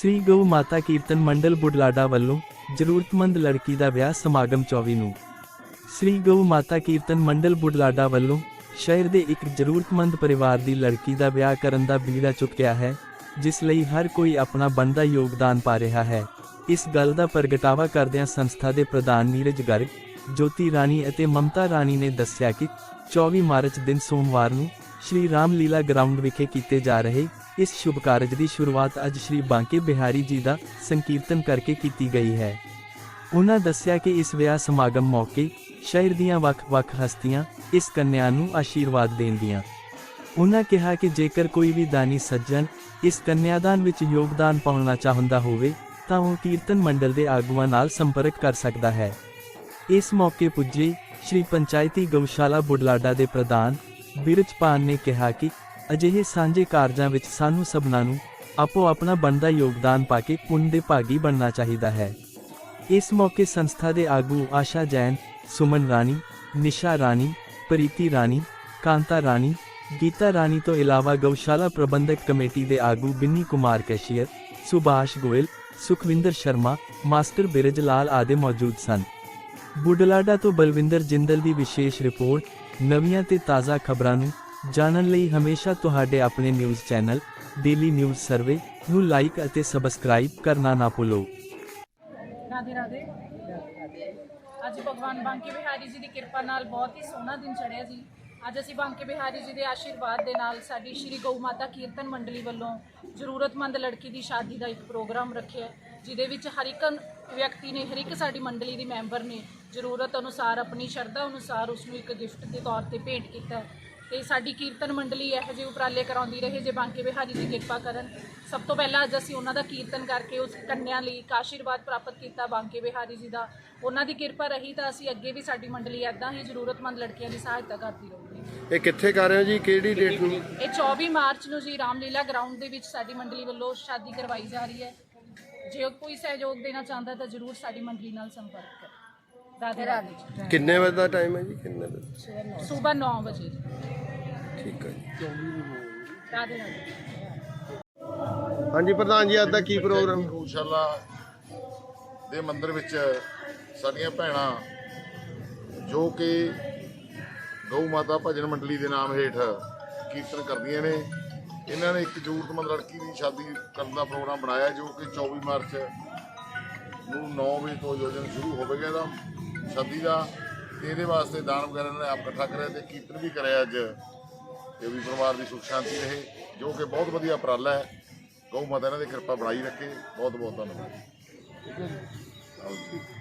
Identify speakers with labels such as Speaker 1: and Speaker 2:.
Speaker 1: ਸ੍ਰੀ ਗਊ ਮਾਤਾ ਕੀਰਤਨ ਮੰਡਲ ਬੁਢਲਾਡਾ ਵੱਲੋਂ ਜ਼ਰੂਰਤਮੰਦ ਲੜਕੀ ਦਾ ਵਿਆਹ ਸਮਾਗਮ 24 ਨੂੰ। ਸ੍ਰੀ ਗਊ ਮਾਤਾ ਕੀਰਤਨ ਮੰਡਲ ਬੁਢਲਾਡਾ ਵੱਲੋਂ ਸ਼ਹਿਰ ਦੇ ਇੱਕ ਜ਼ਰੂਰਤਮੰਦ ਪਰਿਵਾਰ ਦੀ ਲੜਕੀ ਦਾ ਵਿਆਹ ਕਰਨ ਦਾ ਬੀੜਾ ਚੁੱਕਿਆ ਹੈ, ਜਿਸ ਲਈ ਹਰ ਕੋਈ ਆਪਣਾ ਬਣਦਾ ਯੋਗਦਾਨ ਪਾ ਰਿਹਾ ਹੈ। ਇਸ ਗੱਲ ਦਾ ਪ੍ਰਗਟਾਵਾ ਕਰਦਿਆਂ ਸੰਸਥਾ ਦੇ ਪ੍ਰਧਾਨ ਨੀਰਜ ਗਰਗ, ਜੋਤੀ ਰਾਣੀ ਅਤੇ ਮਮਤਾ ਰਾਣੀ ਨੇ ਦੱਸਿਆ ਕਿ 24 ਮਾਰਚ ਦਿਨ ਸੋਮਵਾਰ ਨੂੰ ਸ਼੍ਰੀ ਰਾਮ ਲੀਲਾ ਗਰਾਊਂਡ ਵਿਖੇ ਕੀਤੇ ਜਾ ਰਹੇ ਇਸ ਸ਼ੁਭ ਕਾਰਜ ਦੀ ਸ਼ੁਰੂਆਤ ਅੱਜ ਸ਼੍ਰੀ ਬਾਂਕੇ ਬਿਹਾਰੀ ਜੀ ਦਾ ਸੰਕੀਰਤਨ ਕਰਕੇ ਕੀਤੀ ਗਈ ਹੈ। ਉਹਨਾਂ ਦੱਸਿਆ ਕਿ ਇਸ ਵਿਆਹ ਸਮਾਗਮ ਮੌਕੇ ਸ਼ਹਿਰ ਦੀਆਂ ਵੱਖ-ਵੱਖ ਹਸਤੀਆਂ ਇਸ ਕੰਨਿਆ ਨੂੰ ਆਸ਼ੀਰਵਾਦ ਦੇਣਗੀਆਂ। ਉਹਨਾਂ ਕਿਹਾ ਕਿ ਜੇਕਰ ਕੋਈ ਵੀ ਦਾਨੀ ਸੱਜਣ ਇਸ ਕੰਨਿਆਦਾਨ ਵਿੱਚ ਯੋਗਦਾਨ ਪਾਉਣਾ ਚਾਹੁੰਦਾ ਹੋਵੇ, ਤਾਂ ਉਹ ਕੀਰਤਨ ਮੰਡਲ ਦੇ ਆਗੂਆਂ ਨਾਲ ਸੰਪਰਕ ਕਰ ਸਕਦਾ ਹੈ। ਇਸ ਮੌਕੇ ਪੁੱਜੇ ਸ਼੍ਰੀ ਪੰਚਾਇਤੀ ਗਊਸ਼ਾਲਾ ਬੁਢਲਾਡਾ ਦੇ ਪ੍ਰਧਾਨ ਬਿਰਜਪਾਨ ਨੇ ਕਿਹਾ ਕਿ ਅਜਿਹੇ ਸਾਂਝੇ ਕਾਰਜਾਂ ਵਿੱਚ ਸਾਨੂੰ ਸਭਨਾਂ ਨੂੰ ਆਪੋ ਆਪਣਾ ਬਣਦਾ ਯੋਗਦਾਨ ਪਾ ਕੇ ਪੁੰਨ ਦੇ ਭਾਗੀ ਬਣਨਾ ਚਾਹੀਦਾ ਹੈ। ਇਸ ਮੌਕੇ ਸੰਸਥਾ ਦੇ ਆਗੂ ਆਸ਼ਾ ਜੈਨ, ਸੁਮਨ ਰਾਣੀ, ਨਿਸ਼ਾ ਰਾਣੀ, ਪ੍ਰੀਤੀ ਰਾਣੀ, ਕਾਂਤਾ ਰਾਣੀ, ਗੀਤਾ ਰਾਣੀ ਤੋਂ ਇਲਾਵਾ ਗਊਸ਼ਾਲਾ ਪ੍ਰਬੰਧਕ ਕਮੇਟੀ ਦੇ ਆਗੂ ਬਿੰਨੀ ਕੁਮਾਰ ਕੈਸ਼ੀਅਰ, ਸੁਭਾਸ਼ ਗੋਇਲ, ਸੁਖਵਿੰਦਰ ਸ਼ਰਮਾ, ਮਾਸਟਰ ਬਿਰਜ ਲਾਲ ਆਦਿ ਮੌਜੂਦ ਸਨ। ਬੁਢਲਾਡਾ ਤੋਂ ਬਲਵਿੰਦਰ ਜਿੰਦਲ ਦੀ ਵਿਸ਼ੇਸ਼ ਰਿਪੋਰਟ, ਨਵੀਆਂ ਤੇ ਤਾਜ਼ਾ ਖਬਰਾਂ ਨੂੰ ਜਾਣਨ ਲਈ ਹਮੇਸ਼ਾ ਤੁਹਾਡੇ ਆਪਣੇ news channel daily news survey ਨੂੰ ਲਾਈਕ ਅਤੇ ਸਬਸਕ੍ਰਾਈਬ ਕਰਨਾ ਨਾ ਭੁੱਲੋ।
Speaker 2: ਰਾਧੇ ਰਾਧੇ। ਅੱਜ ਭਗਵਾਨ ਬਾਂਕੇ ਬਿਹਾਰੀ ਜੀ ਦੀ ਕਿਰਪਾ ਨਾਲ ਬਹੁਤ ਹੀ ਸੋਹਣਾ ਦਿਨ ਚੜਿਆ ਜੀ। ਅੱਜ ਅਸੀਂ ਬਾਂਕੇ ਬਿਹਾਰੀ ਜੀ ਦੇ ਆਸ਼ੀਰਵਾਦ ਦੇ ਨਾਲ ਸਾਡੀ ਸ਼੍ਰੀ ਗਊ ਮਾਤਾ ਕੀਰਤਨ ਮੰਡਲੀ ਵੱਲੋਂ ਜ਼ਰੂਰਤਮੰਦ ਲੜਕੀ ਦੀ ਸ਼ਾਦੀ ਦਾ ਇੱਕ ਪ੍ਰੋਗਰਾਮ ਰੱਖਿਆ ਜਿਹਦੇ ਵਿੱਚ ਹਰ ਇੱਕ ਵਿਅਕਤੀ ਨੇ, ਹਰ ਇੱਕ ਸਾਡੀ ਮੰਡਲੀ ਦੇ ਮੈਂਬਰ ਨੇ ਜ਼ਰੂਰਤ ਅਨੁਸਾਰ, ਆਪਣੀ ਸ਼ਰਧਾ ਅਨੁਸਾਰ ਉਸ ਨੂੰ ਇੱਕ ਗਿਫਟ ਦੇ ਤੌਰ ਤੇ ਭੇਂਟ ਕੀਤਾ ਤੇ ਸਾਡੀ ਕੀਰਤਨ ਮੰਡਲੀ ਇਹੋ ਜਿਹੇ ਉਪਰਾਲੇ ਕਰਾਉਂਦੀ ਰਹੇ ਜੇ ਬਾਂਕੇ ਬਿਹਾਰੀ ਜੀ ਕਿਰਪਾ ਕਰਨ। ਸਭ ਤੋਂ ਪਹਿਲਾਂ ਅੱਜ ਅਸੀਂ ਉਹਨਾਂ ਦਾ ਕੀਰਤਨ ਕਰਕੇ ਉਸ ਕੰਨਿਆ ਲਈ ਇੱਕ ਆਸ਼ੀਰਵਾਦ ਪ੍ਰਾਪਤ ਕੀਤਾ ਬਾਂਕੇ ਬਿਹਾਰੀ ਜੀ ਦਾ। ਉਹਨਾਂ ਦੀ ਕਿਰਪਾ ਰਹੀ ਤਾਂ ਅਸੀਂ ਅੱਗੇ ਵੀ ਸਾਡੀ ਮੰਡਲੀ ਐਦਾਂ ਹੀ ਜ਼ਰੂਰਤਮੰਦ ਲੜਕੀਆਂ ਦੀ ਸਹਾਇਤਾ ਕਰਦੀ ਰਹੂਗੀ।
Speaker 3: ਇਹ ਕਿੱਥੇ ਕਰ ਰਹੇ ਹੋ ਜੀ? ਕਿਹੜੀ ਡੇਟ ਨੂੰ?
Speaker 2: ਇਹ 24 ਮਾਰਚ ਨੂੰ ਜੀ ਰਾਮਲੀਲਾ ਗਰਾਊਂਡ ਦੇ ਵਿੱਚ ਸਾਡੀ ਮੰਡਲੀ ਵੱਲੋਂ ਸ਼ਾਦੀ ਕਰਵਾਈ ਜਾ ਰਹੀ ਹੈ। ਜੇ ਕੋਈ ਸਹਿਯੋਗ ਦੇਣਾ ਚਾਹੁੰਦਾ ਤਾਂ ਜ਼ਰੂਰ ਸਾਡੀ ਮੰਡਲੀ ਨਾਲ ਸੰਪਰਕ ਕਰੇ। ਰਾਧੇ ਰਾਧੇ
Speaker 3: ਕਿੰਨੇ ਵਜੇ ਦਾ ਟਾਈਮ ਹੈ ਜੀ? ਕਿੰਨੇ ਵਜੇ?
Speaker 2: ਸਵੇਰ 9 ਵਜੇ।
Speaker 3: ਠੀਕ ਹੈ ਜੀ।
Speaker 2: ਰਾਧੇ ਰਾਧੇ
Speaker 3: ਹਾਂਜੀ ਪ੍ਰਧਾਨ ਜੀ ਅੱਜ ਦਾ ਕੀ ਪ੍ਰੋਗਰਾਮ?
Speaker 4: ਗਊਸ਼ਾਲਾ ਦੇ ਮੰਦਿਰ ਵਿੱਚ ਸਾਡੀਆਂ ਭੈਣਾਂ ਜੋ ਕਿ ਗਊ ਮਾਤਾ ਭਜਨ ਮੰਡਲੀ ਦੇ ਨਾਮ ਹੇਠ ਕੀਰਤਨ ਕਰਦੀਆਂ ਨੇ। ਇਹਨਾਂ ਨੇ ਇੱਕ ਜ਼ਰੂਰਤਮੰਦ ਲੜਕੀ ਦੀ ਸ਼ਾਦੀ ਕਰਨ ਦਾ ਪ੍ਰੋਗਰਾਮ ਬਣਾਇਆ ਜੋ ਕਿ 24 ਮਾਰਚ ਨੂੰ 9 ਵਜੇ ਤੋਂ ਆਯੋਜਨ ਸ਼ੁਰੂ ਹੋਵੇਗਾ ਇਹਦਾ ਸ਼ਾਦੀ ਦਾ। ਤੇ ਇਹਦੇ ਵਾਸਤੇ ਦਾਨ ਵਗੈਰਾ ਇਹਨਾਂ ਨੇ ਆਪ ਇਕੱਠਾ ਕਰਿਆ ਤੇ ਕੀਰਤਨ ਵੀ ਕਰਿਆ ਅੱਜ। ਤੇ ਵੀ ਪਰਿਵਾਰ ਦੀ ਸੁਖ ਸ਼ਾਂਤੀ ਰਹੇ, ਜੋ ਕਿ ਬਹੁਤ ਵਧੀਆ ਉਪਰਾਲਾ ਹੈ। ਗਊ ਮਾਤਾ ਇਹਨਾਂ ਦੀ ਕਿਰਪਾ ਬਣਾਈ ਰੱਖੇ। ਬਹੁਤ ਬਹੁਤ ਧੰਨਵਾਦ। ਠੀਕ ਹੈ ਜੀ।